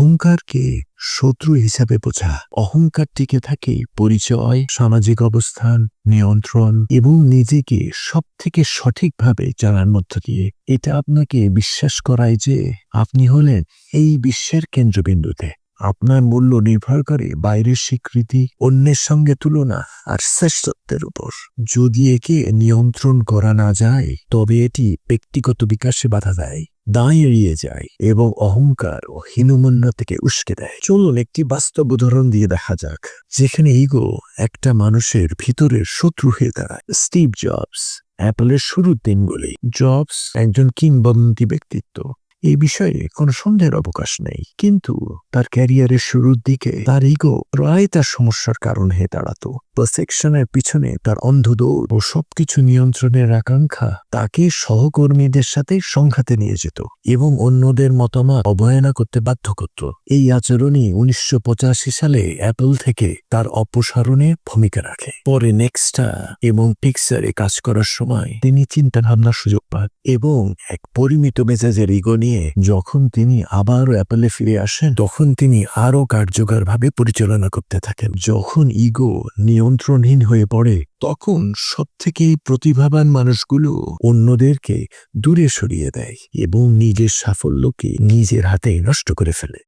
অহংকারকে শত্রু হিসাবে বোঝা। অহংকার টিকে থাকে পরিচয়, সামাজিক অবস্থান, নিয়ন্ত্রণ এবং নিজেকে সব থেকে সঠিকভাবে জানার মধ্য দিয়ে। এটা আপনাকে বিশ্বাস করায় যে আপনি হলেন এই বিশ্বের কেন্দ্রবিন্দুতে। আপনার মূল্য নির্ভর করে বাইরের স্বীকৃতি, অন্যের সঙ্গে তুলনা আর শ্রেষ্ঠত্বের উপর। যদি একে নিয়ন্ত্রণ করা না যায়, তবে এটি ব্যক্তিগত বিকাশে বাধা দেয় এড়িয়ে যায় এবং অহংকার ও হীনমন্য থেকে উস্কে দেয়। চলুন একটি বাস্তব উদাহরণ দিয়ে দেখা যাক। যেখানে ইগো একটা মানুষের ভিতরের শত্রু হয়ে দাঁড়ায়। স্টিভ জবস, অ্যাপলের শুরুর দিনগুলি। জবস একজন কিংবদন্তি ব্যক্তিত্ব। এই বিষয়ে কোনো সন্দেহের অবকাশ নেই। কিন্তু তার ক্যারিয়ারের শুরুর দিকে তার ইগো প্রায় তার সমস্যার কারণ হয়ে দাঁড়াতো। পারসেকশনের পিছনে তার অন্ধদৌড় ও সবকিছু নিয়ন্ত্রণের আকাঙ্ক্ষা তাকে সহকর্মীদের সাথে সংঘাতে নিয়ে যেত এবং অন্যদের মতামত অবহেলা করতে বাধ্য করত। এই আচরণই উনিশশো পঁচাশি সালে অ্যাপল থেকে তার অপসারণে ভূমিকা রাখে। পরে নেক্সটা এবং পিক্সারে কাজ করার সময় তিনি চিন্তা ভাবনার সুযোগ পান এবং এক পরিমিত মেজাজের ইগো নিয়ে যখন তিনি আবার অ্যাপলে ফিরে আসেন, তখন তিনি আরও কার্যকরভাবে পরিচালনা করতে থাকেন। যখন ইগো নিয়ন্ত্রণহীন হয়ে পড়ে, তখন সবথেকে প্রতিভাবান মানুষগুলো অন্যদেরকে দূরে সরিয়ে দেয় এবং নিজের সাফল্যকে নিজের হাতে নষ্ট করে ফেলে।